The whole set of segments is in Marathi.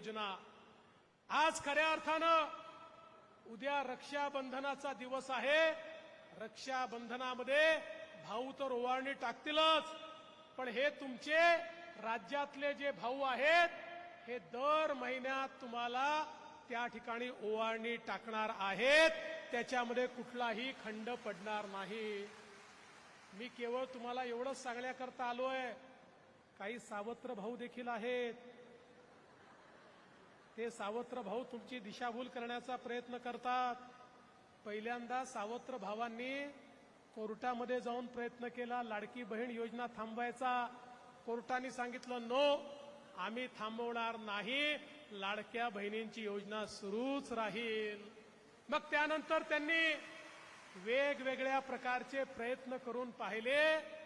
योजना. आज खऱ्या अर्थानं उद्या रक्षाबंधनाचा दिवस आहे. रक्षाबंधनामध्ये भाऊ तर ओवाळणी टाकतीलच. पण हे तुमचे राज्यातले जे भाऊ आहेत हे दर महिन्यात तुम्हाला त्या ठिकाणी ओवाळणी टाकणार आहेत. त्याच्यामध्ये कुठलाही खंड पडणार नाही. मी केवळ तुम्हाला एवढंच सांगण्याकरता आलोय. काही सावत्र भाऊ देखील आहेत. ते सावत्र भाऊ तुमची दिशाभूल करण्याचा प्रयत्न करतात. पहिल्यांदा सावत्र भावांनी कोर्टामध्ये जाऊन प्रयत्न केला लाडकी बहीण योजना थांबवायचा. कोर्टाने सांगितलं नो आम्ही थांबवणार नाही लाडक्या बहिणींची योजना सुरूच राहील. मग त्यानंतर त्यांनी वेगवेगळ्या प्रकारचे प्रयत्न करून पाहिले.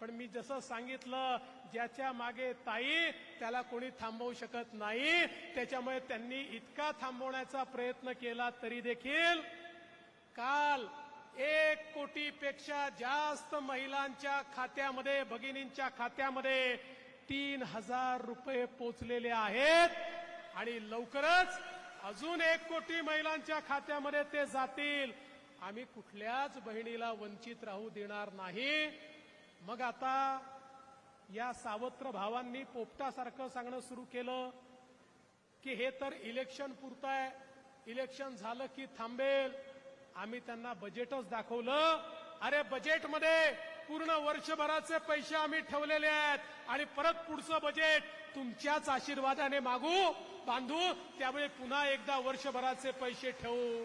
पण मी जसं सांगितलं ज्याच्या मागे ताई त्याला कोणी थांबवू शकत नाही. त्याच्यामुळे त्यांनी इतका थांबवण्याचा प्रयत्न केला तरी देखील काल एक कोटीपेक्षा जास्त महिलांच्या खात्यामध्ये भगिनींच्या खात्यामध्ये तीन हजार रुपये पोचलेले आहेत. आणि लवकरच अजून एक कोटी महिलांच्या खात्यामध्ये ते जातील. आम्ही कुठल्याच बहिणीला वंचित राहू देणार नाही. मग आता या सावत्र भावांनी पोपटासारखं सांगणं सुरू केलं की हे तर इलेक्शन पुरतंय. इलेक्शन झालं की थांबेल. आम्ही त्यांना बजेटच दाखवलं. अरे बजेटमध्ये पूर्ण वर्षभराचे पैसे आम्ही ठेवलेले आहेत. आणि परत पुढचं बजेट तुमच्याच आशीर्वादाने मागू. बांधू त्यामुळे पुन्हा एकदा वर्षभराचे पैसे ठेवू.